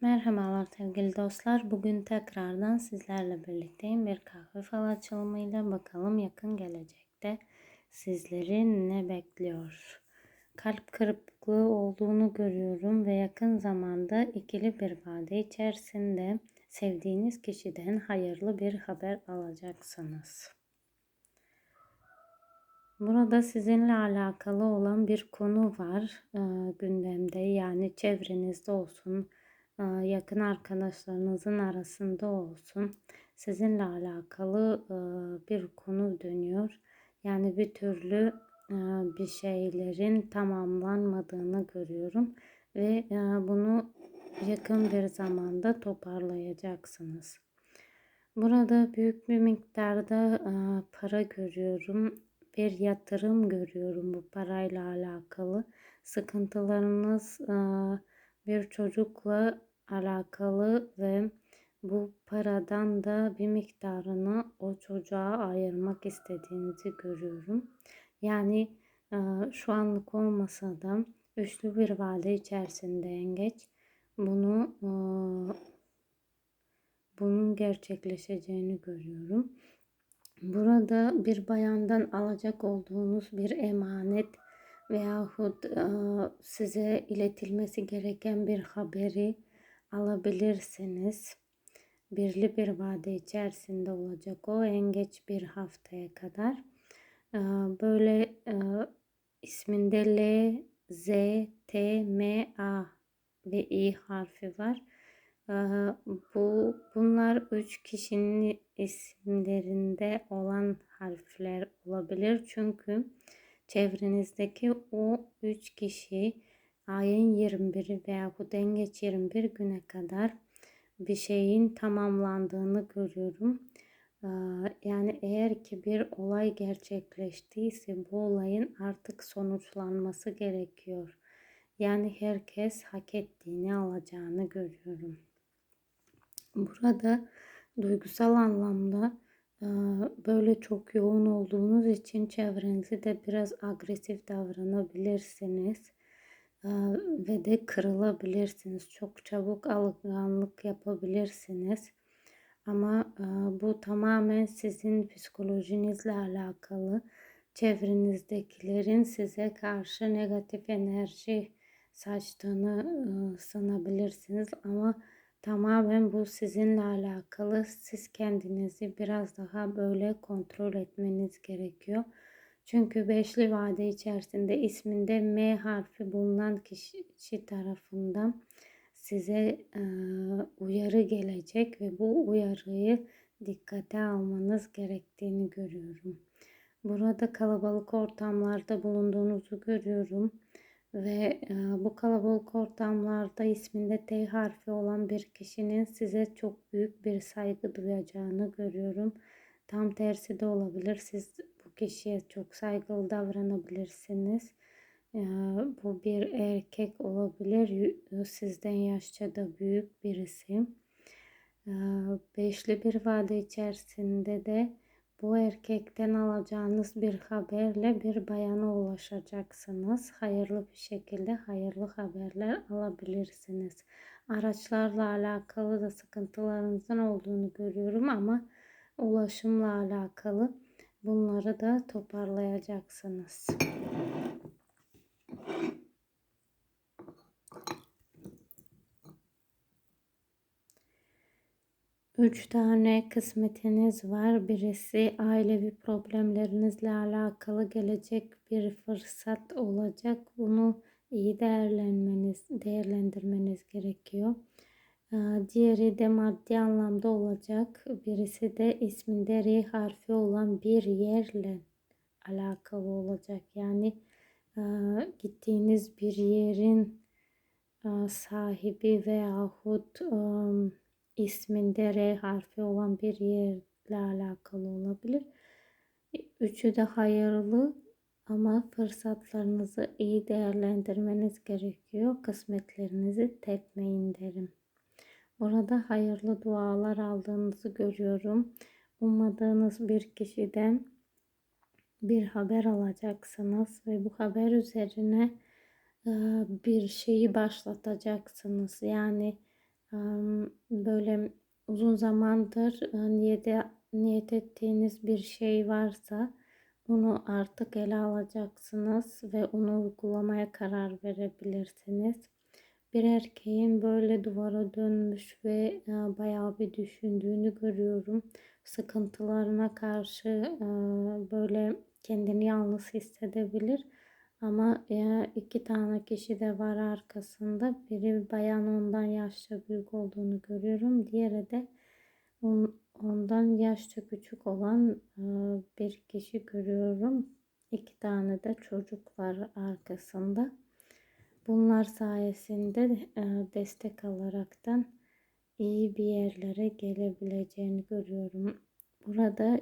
Merhabalar sevgili dostlar. Bugün tekrardan sizlerle birlikteyim. Bir kahve fal açılımıyla bakalım yakın gelecekte sizleri ne bekliyor. Kalp kırıklığı olduğunu görüyorum ve yakın zamanda ikili bir vade içerisinde sevdiğiniz kişiden hayırlı bir haber alacaksınız. Burada sizinle alakalı olan bir konu var e, gündemde yani çevrenizde olsun, yakın arkadaşlarınızın arasında olsun sizinle alakalı bir konu dönüyor. Yani bir türlü bir şeylerin tamamlanmadığını görüyorum ve bunu yakın bir zamanda toparlayacaksınız. Burada büyük bir miktarda para görüyorum. Bir yatırım görüyorum bu parayla alakalı. Sıkıntılarınız bir çocukla alakalı ve bu paradan da bir miktarını o çocuğa ayırmak istediğinizi görüyorum. Yani e, şu anlık olmasa da üçlü bir vade içerisinde yengeç bunu e, bunun gerçekleşeceğini görüyorum. Burada bir bayandan alacak olduğunuz bir emanet veyahut e, size iletilmesi gereken bir haberi alabilirsiniz. Birli bir vade içerisinde olacak o en geç bir haftaya kadar. E, böyle e, isminde L, Z, T, M, A ve İ harfi var. Bu bunlar üç kişinin isimlerinde olan harfler olabilir. Çünkü çevrenizdeki o 3 kişi ayın 21'i veya bu dengeç 21 güne kadar bir şeyin tamamlandığını görüyorum. Yani eğer ki bir olay gerçekleştiyse bu olayın artık sonuçlanması gerekiyor. Yani herkes hak ettiğini alacağını görüyorum. Burada duygusal anlamda böyle çok yoğun olduğunuz için çevrenizi de biraz agresif davranabilirsiniz ve de kırılabilirsiniz. Çok çabuk alışkanlık yapabilirsiniz. Ama bu tamamen sizin psikolojinizle alakalı. Çevrenizdekilerin size karşı negatif enerji saçtığını sanabilirsiniz ama Tamamen bu sizinle alakalı. Siz kendinizi biraz daha böyle kontrol etmeniz gerekiyor. Çünkü beşli vade içerisinde isminde M harfi bulunan kişi tarafından size e, uyarı gelecek ve bu uyarıyı dikkate almanız gerektiğini görüyorum. Burada kalabalık ortamlarda bulunduğunuzu görüyorum ve bu kalabalık ortamlarda isminde T harfi olan bir kişinin size çok büyük bir saygı duyacağını görüyorum. Tam tersi de olabilir. Siz kişiye çok saygılı davranabilirsiniz. Bu bir erkek olabilir. Sizden yaşça da büyük birisi. Beşli bir vade içerisinde de bu erkekten alacağınız bir haberle bir bayana ulaşacaksınız. Hayırlı bir şekilde hayırlı haberler alabilirsiniz. Araçlarla alakalı da sıkıntılarınızın olduğunu görüyorum ama ulaşımla alakalı bunları da toparlayacaksınız. Üç tane kısmetiniz var. Birisi ailevi problemlerinizle alakalı gelecek bir fırsat olacak. Bunu iyi değerlenmeniz, değerlendirmeniz gerekiyor. Ee, diğeri de maddi anlamda olacak. Birisi de isminde R harfi olan bir yerle alakalı olacak. Yani e, gittiğiniz bir yerin e, sahibi veyahut um, isminde R harfi olan bir yerle alakalı olabilir. Üçü de hayırlı ama fırsatlarınızı iyi değerlendirmeniz gerekiyor. Kısmetlerinizi tepmeyin derim. Orada hayırlı dualar aldığınızı görüyorum. Ummadığınız bir kişiden bir haber alacaksınız ve bu haber üzerine bir şeyi başlatacaksınız. Yani Böyle uzun zamandır e, niyet, niyet ettiğiniz bir şey varsa onu artık ele alacaksınız ve onu uygulamaya karar verebilirsiniz. Bir erkeğin böyle duvara dönmüş ve e, bayağı bir düşündüğünü görüyorum. Sıkıntılarına karşı e, böyle kendini yalnız hissedebilir. Ama e, iki tane kişi de var arkasında. Biri bayan ondan yaşça büyük olduğunu görüyorum. Diğeri de on- ondan yaşça küçük olan e, bir kişi görüyorum. İki tane de çocuk var arkasında. Bunlar sayesinde e, destek alaraktan iyi bir yerlere gelebileceğini görüyorum. Burada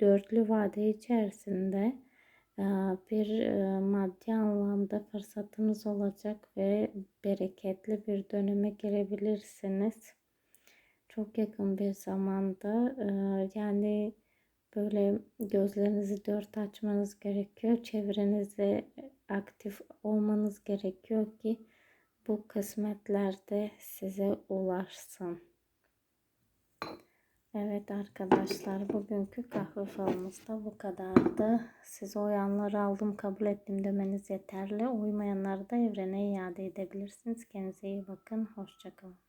dörtlü vade içerisinde e, bir e, maddi anlamda fırsatınız olacak ve bereketli bir döneme girebilirsiniz. Çok yakın bir zamanda yani böyle gözlerinizi dört açmanız gerekiyor. Çevrenizde aktif olmanız gerekiyor ki bu kısmetler de size ulaşsın. Evet arkadaşlar bugünkü kahve falımız da bu kadardı. Size uyanları aldım kabul ettim demeniz yeterli. Uymayanları da evrene iade edebilirsiniz. Kendinize iyi bakın. Hoşçakalın.